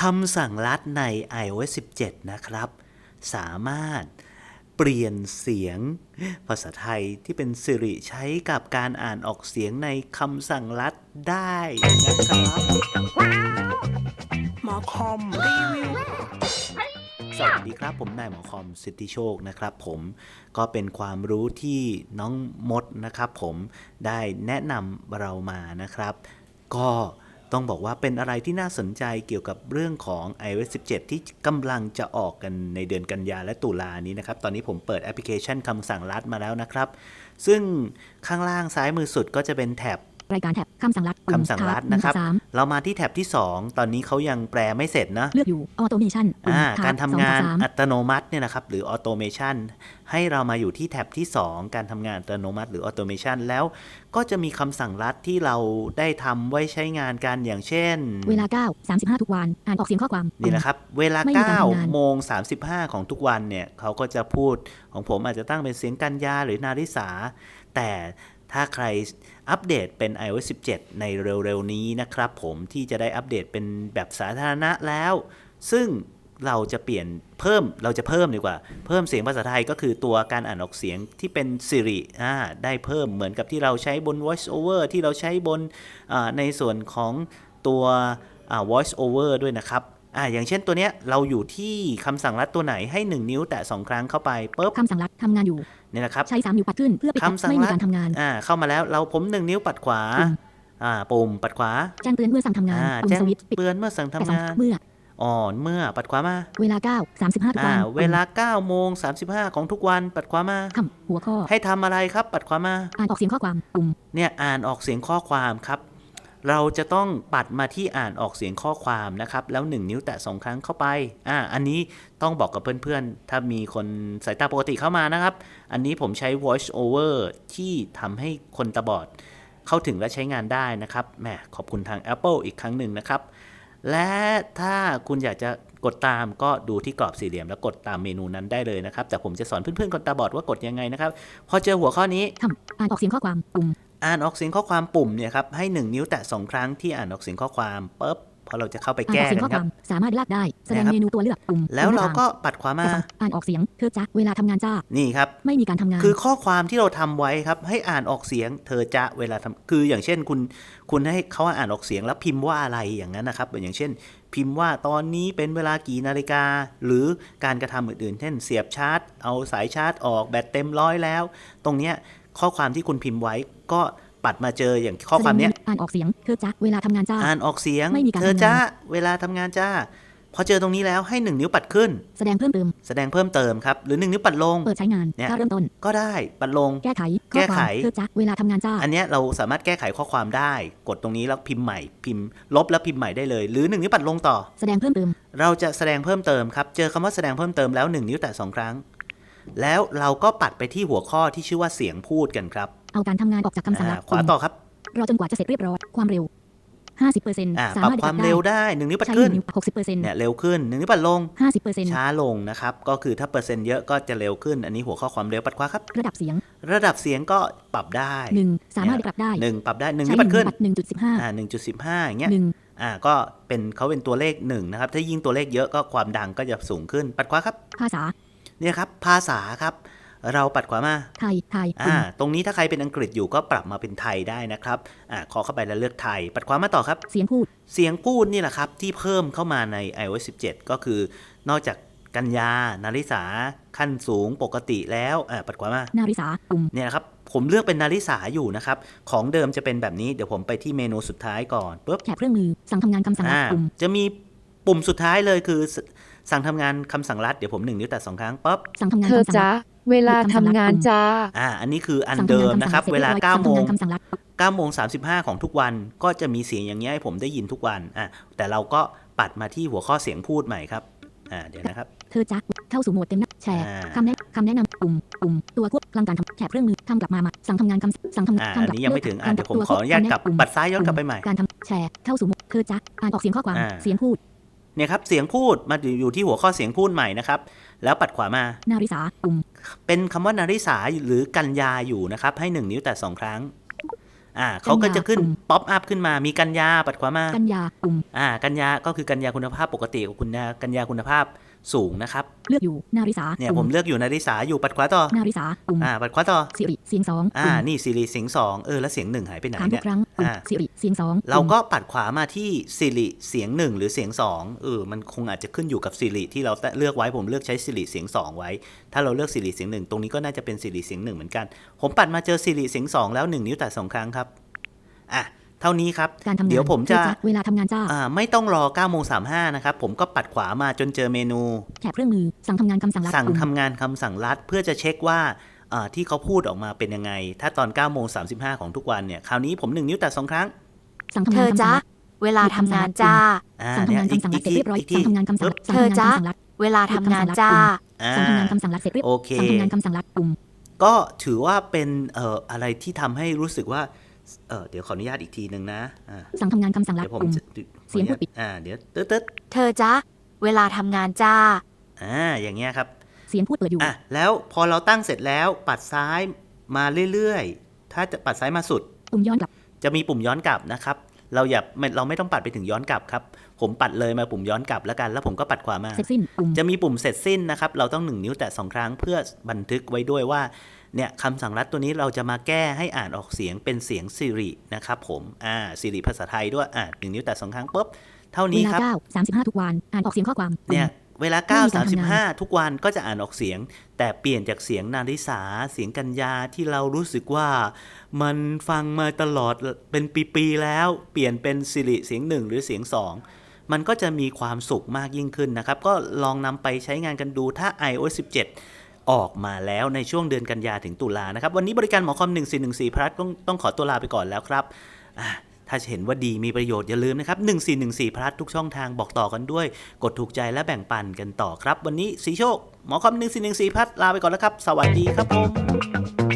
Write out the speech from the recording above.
คำสั่งลัดใน iOS 17 นะครับ สามารถเปลี่ยนเสียง ภาษาไทยที่เป็นสิริใช้กับการอ่านออกเสียงในคำสั่งลัดได้นะครับหมอคอมรีวิวสวัสดีครับ ผมนายหมอคอมสิทธิโชคนะครับ ผมก็เป็นความรู้ที่น้องมดนะครับ ผมได้แนะนำเรามานะครับ ก็ ต้องบอกว่าเป็นอะไรที่น่าสนใจเกี่ยวกับเรื่องของ iOS 17 ที่กำลังจะออกกันในเดือนกันยาและตุลานี้นะครับ ตอนนี้ผมเปิดแอปพลิเคชันคำสั่งลัดมาแล้วนะครับ ซึ่งข้างล่างซ้ายมือสุดก็จะเป็นแท็บ รายการแท็บคำสั่งลัดปุ่มคำสั่งลัดนะครับสามเรามาที่แท็บที่ 2 ตอนนี้เขายังแปลไม่เสร็จนะเลือกอยู่ออโตเมชันอ่าการทำงานอัตโนมัติเนี่ยนะครับหรือออโตเมชันให้เรามาอยู่ที่แท็บที่ 2 การทำงานอัตโนมัติหรือออโตเมชันแล้วก็จะมีคำสั่งลัดที่เราได้ทำไว้ใช้งานกันอย่างเช่น เวลา 9 35 ทุกวัน อ่านออกเสียงข้อความนี่นะครับ เวลาไม่มีการทำงาน9โมง 35 ของทุกวันเนี่ยเขาก็จะพูดของผมอาจจะตั้งเป็นเสียงกันยาหรือนาริสา แต่ ถ้าใครอัปเดตเป็น iOS 17 ในเร็วๆ นี้นะครับผมที่จะได้อัปเดตเป็นแบบสาธารณะแล้ว ซึ่งเราจะเปลี่ยนเพิ่มเราจะเพิ่มดีกว่า เพิ่มเสียงภาษาไทยก็คือตัวการอ่านออกเสียงที่เป็น Siri อ่าได้เพิ่มเหมือนกับที่เราใช้บน Voice Over ที่เราใช้บนในส่วนของตัวอ่า Voice Over ด้วยนะครับ อ่าอย่างเช่นตัวเนี้ยเราอยู่ที่คำสั่งลัดตัวไหนให้ 1 นิ้วแตะ2ครั้งเข้าไปปุ๊บคำสั่งลัดทำงานอยู่เนี่ยนะครับใช้3นิ้วปัดขึ้นเพื่อปิดคำสั่งไม่มีลัดการทำงานอ่าเข้ามาแล้วเราผม 1 นิ้วปัดขวาปุ่มอ่าปุ่มปัดขวาแจ้งเตือนเมื่อสั่งทำงานอ่าปุ่มแจ้งสวิตช์ปิดเตือนเมื่อสั่งแต่ทำสองงานเมื่ออ่อนเมื่อปัดขวามา เวลา 9 35ทุกอ่าวันเวลา9โมง35 ของทุกวันปัดขวามาคำหัวข้อให้ทำอะไรครับปัดขวามา อ่านออกเสียงข้อความปุ่มเนี่ยอ่านออกเสียงข้อความครับ เราจะต้องปัดมาที่อ่านออกเสียงข้อความนะครับ แล้ว 1 นิ้วแตะ 2 ครั้งเข้าไป อ่า อันนี้ต้องบอกกับเพื่อนๆ ถ้ามีคนสายตาปกติเข้ามานะครับ อันนี้ผมใช้ voice over ที่ทำให้คนตาบอด เข้าถึงและใช้งานได้นะครับ แหม ขอบคุณทาง Apple อีกครั้งหนึ่งนะครับ และถ้าคุณอยากจะกดตามก็ดูที่กรอบสี่เหลี่ยมแล้วกดตามเมนูนั้นได้เลยนะครับ แต่ผมจะสอนเพื่อนๆคนตาบอดว่ากดยังไงนะครับ พอเจอหัวข้อนี้คำอ่านออกเสียงข้อความปุ่ม อ่านออกเสียงข้อความปุ่มเนี่ยครับให้ 1 นิ้วแตะ2ครั้งที่อ่านออกเสียงข้อความปุ๊บพอเราจะเข้าไปอ่านอแก้อกเสียงกัข้อนคครับวามสามารถลากได้แสดงนะครับเมนูตัวเลือกปุ่มแล้วเราก็ปุ่มหน้ปัดขวามาต่างอ่านออกเสียงเธอจ้าเวลาทำงานจ้านี่ครับไม่มีการทำงาน คือข้อความที่เราทำไว้ครับ ให้อ่านออกเสียง เธอจะเวลาทำคืออย่างเช่นคุณ คุณให้เขาอ่านออกเสียงแล้วพิมพ์ว่าอะไรอย่างนั้นนะครับ อย่างเช่น พิมพ์ว่าตอนนี้เป็นเวลากี่นาฬิกา หรือการกระทำอื่นๆ เช่น เสียบชาร์จ เอาสายชาร์จออกแบตเต็มร้อยแล้ว ตรงเนี้ย ข้อความที่คุณพิมพ์ไว้ก็ปัดมาเจออย่างข้อความเนี้ยแสดงเมนูอ่านออกเสียงเธอจ้าเวลาทำงานจ้าอ่านออกเสียงไม่มีการเธอทำงานจ้าเวลาทำงานจ้าพอเจอตรงนี้แล้วให้หนึ่งนิ้วปัดขึ้น แสดงเพิ่มเติม แสดงเพิ่มเติมครับ หรือหนึ่งนิ้วปัดลง เปิดใช้งานเนี่ยถ้าเริ่มต้น ก็ได้ ปัดลง แก้ไข แก้ไขข้อความเธอจ้าเวลาทำงานจ้า อันเนี้ยเราสามารถแก้ไขข้อความได้ กดตรงนี้แล้วพิมพ์ใหม่ พิมพ์ ลบแล้วพิมพ์ใหม่ได้เลย หรือหนึ่งนิ้วปัดลงต่อ แสดงเพิ่มเติม เราจะแสดงเพิ่มเติมครับ เจอคำว่าแสดงเพิ่มเติมแล้วหนึ่งนิ้วแตะสองครั้ง แล้วเราก็ปัดไปที่หัวข้อที่ชื่อว่าเสียงพูดกันครับเอาการทำงานออกจากคำสั่งลัอ่าดขวาต่อครับ รอจนกว่าจะเสร็จเรียบร้อยความเร็ว 50%อ่าสาปรับมารถความปรับเร็วได้ได้หนึ่งนิ้วปัดใช้ขึ้นนิ้ว60%เนี่ยเร็วขึ้นหนึ่งนิ้วปัดลง 50%ช้าลงนะครับ ก็คือถ้าเปอร์เซ็นต์เยอะก็จะเร็วขึ้น อันนี้หัวข้อความเร็วปัดขวาครับ ระดับเสียง ระดับเสียงก็ปรับได้ 1 สามารถปรับได้หนึ่งปรับได้หนึ่งใช้นิ้วปัดขึ้นปัด1.15อ่าหนึ่งจุดสิบห้าอย่างเงี้ย1อ่าก็เป็นเขาเป็นตัวเลขหนึ่งนะครับถ้ายิ่งตัวเลขเยอะก็ความดังก็จะสูงขึ้นปัดขวาครับภาษา เนี่ยครับภาษาครับ เราปัดขวามาไทยไทยอ่าตรงนี้ถ้าใครเป็นอังกฤษอยู่ก็ปรับมาเป็นไทยได้นะครับอ่าขอเข้าไปแล้วเลือกไทย ปัดขวามาต่อครับ เสียงพูด เสียงพูดนี่แหละครับ ที่เพิ่มเข้ามาใน iOS 17 ก็คือนอกจากกัญญา นาริสา ขั้นสูงปกติแล้วอ่าปัดขวามา นาริสาปุ่มเนี่ยนะครับผมเลือกเป็นนาริสาอยู่นะครับ ของเดิมจะเป็นแบบนี้เดี๋ยวผมไปที่เมนูสุดท้ายก่อนปุ๊บแถบเครื่องมือสั่งทำงานคำสั่งลัดอ่าปุ่มจะมีปุ่มสุดท้ายเลยคือ สสั่งทำงานคำสั่งลัดเดี๋ยวผมหนึ่งนิ้วแตะสองครั้งปุ๊บสั่งทำงานเธอคำสั่งจ้าลัดเวลาทำงานจ้าอ่าอันนี้คืออันสั่งทำเดิงามนะคำครัสั่บงเวลาสร็จรียบร้อย9โมงสั่ทำงานคำสั่งลัด9โมง35 ของทุกวันก็จะมีเสียงอย่างเงี้ยให้ผมได้ยินทุกวันอะแต่เราก็ปัดมาที่หัวข้อเสียงพูดใหม่ครับอ่าเดี๋ยวนะครับ เธอจ้าเข้าสู่โหมดเต็มหน้าแชร์อ่าคำแนะคำแนะนำปุ่มปุ่มตัวควบพลังการทำแถบเครื่องมือทำกลับมามาสั่งทำงานคำสั่งทำอ่าทำอันกลับนี้ยังไม่ถึงอะทำเดี๋ยวผมตัวขออนุญาตกลับคำแนะปุ่มปัดซ้ายย้อนกลับไปใหม่การทำแชร์เข้าสู่โหมดเธอจ้าอ่านออกเสียงข้อความอ่าเสียงพูด เนี่ยครับเสียงพูดมาอยู่ที่หัวข้อเสียงพูดใหม่นะครับ แล้วปัดขวามา นาริสาปุ่มเป็นคำว่านาริสาหรือกัญญาอยู่นะครับ ให้ 1 นิ้วแต่ 2 ครั้งอ่าเขาก็จะขึ้นกันยาป๊อปอัพขึ้นมามีกันยาปัดขวามากันยาปุ่มอ่ากันยาก็คือกันยาคุณภาพปกติกับคุณยากันยาคุณภาพ สูงนะครับ เลือกอยู่นาริสาเนี่ยปุ่ผมเลือกอยู่นาริสาอยู่ปัดขวาต่อนาริสาปุ่มอ่าปัดขวาต่อสิริเสียงสองอ่าปุ่มนี่ซีรีเสียงสองเออแล้วเสียงหนึ่งหายไปไหนถามทุเนี่กยครั้งปุ่มอ่าสิริเสียงสองเราปุ่มก็ปัดขวามาที่สิริเสียงหนึ่งหรือเสียงสองเออมันคงอาจจะขึ้นอยู่กับสิริที่เราเลือกไว้ผมเลือกใช้สิริเสียงสองไว้ ถ้าเราเลือกสิริเสียงหนึ่งตรงนี้ก็น่าจะเป็นสิริเสียงหนึ่งเหมือนกัน ผมปัดมาเจอสิริเสียงสองแล้วหนึ่งนิ้วแตะสองครั้งครับอะ เท่านี้ครับการทำงานเดี๋ยวผมจะเลือกเวลาทำงานจ้าอ่าไม่ต้องรอ9โมง35นะครับ ผมก็ปัดขวามาจนเจอเมนู แถบเครื่องมือสั่งทำงานคำสั่งลัดสั่งปุ่มทำงานคำสั่งลัดเพื่อจะเช็คว่าอ่าที่เขาพูดออกมาเป็นยังไง ถ้าตอน9โมง35ของทุกวันเนี่ยคราวนี้ผม1นิ้วแตะสองครั้งสั่งทำเธงานอคำสั่จ๊ะงลัดเวลาทำงานจ้าอ่าสั่งเนี่ทำยงานอีกคำสั่งลัอีดกเสร็จทีเรียบร้อยอีกทีสั่งทำงานคำสั่งลัดเธอจ๊ะสั่งทำงานคำสั่งลัดเวลาทำงานจ้าอ่าสั่งทำงานคำสั่งลัดเสร็จเรียบโอเคสั่งทำงานคำสั่งลัดปุ่มก็ถือว่าเป็นเอ่ออะไรที่ทำให้รู้สึกว่า เออเดี๋ยวขออนุญาตอีกทีหนึ่งนะอ่าสั่งทำงานคำสั่งลัดเดี๋ยวผมปุ่ม จะเสียงพูดปิด อ่าเดี๋ยวตึ๊ดตึ๊ดเธอจ๊ะเวลาทำงานจ้า อ่าอย่างเงี้ยครับ เสียงพูดเปิดอยู่ อะแล้วพอเราตั้งเสร็จแล้วปัดซ้ายมาเรื่อยๆ ถ้าจะปัดซ้ายมาสุด ปุ่มย้อนกลับ จะมีปุ่มย้อนกลับนะครับ เราอย่าไม่เราไม่ต้องปัดไปถึงย้อนกลับครับ ผมปัดเลยมาปุ่มย้อนกลับแล้วกัน แล้วผมก็ปัดขวามาเสร็จสิ้นปุ่มจะมีปุ่มเสร็จสิ้นนะครับ เราต้องหนึ่งนิ้วแตะสองครั้งเพื่อบันทึกไว้ด้วยว่าเนี่ยคำสั่งรัดตัวนี้เราจะมาแก้ให้อ่านออกเสียงเป็นเสียงสิรินะครับผมอ่าสิริภาษาไทยด้วยอ่าหนึ่งนิ้วแตะสองครั้งปุ๊บเท่าเวนี้ลาครับเก้าสามสิบห้าทุกวันอ่านออกเสียงข้อความปุ่มเนี่ย เวลาไม่มีการทำงาน9 35 ทุกวันก็จะอ่านออกเสียง แต่เปลี่ยนจากเสียงนาริสาเสียงกัญญาที่เรารู้สึกว่ามันฟังมาตลอดเป็นปีๆแล้ว เปลี่ยนเป็นสิริเสียงหนึ่งหรือเสียงสองมันก็จะมีความสุขมากยิ่งขึ้นนะครับ ก็ลองนำไปใช้งานกันดูถ้า iOS 17 ออกมาแล้วในช่วงเดือนกันยาถึงตุลานะครับ วันนี้บริการหมอคอม 1414พลัสต้องต้องขอตัวลาไปก่อนแล้วครับอะ ถ้าเห็นว่าดีมีประโยชน์อย่าลืมนะครับ1414พลัสทุกช่องทางบอกต่อกันด้วย กดถูกใจและแบ่งปันกันต่อครับ วันนี้สีโชค หมอคำ1414พลัสลาไปก่อนแล้วครับ สวัสดีครับผม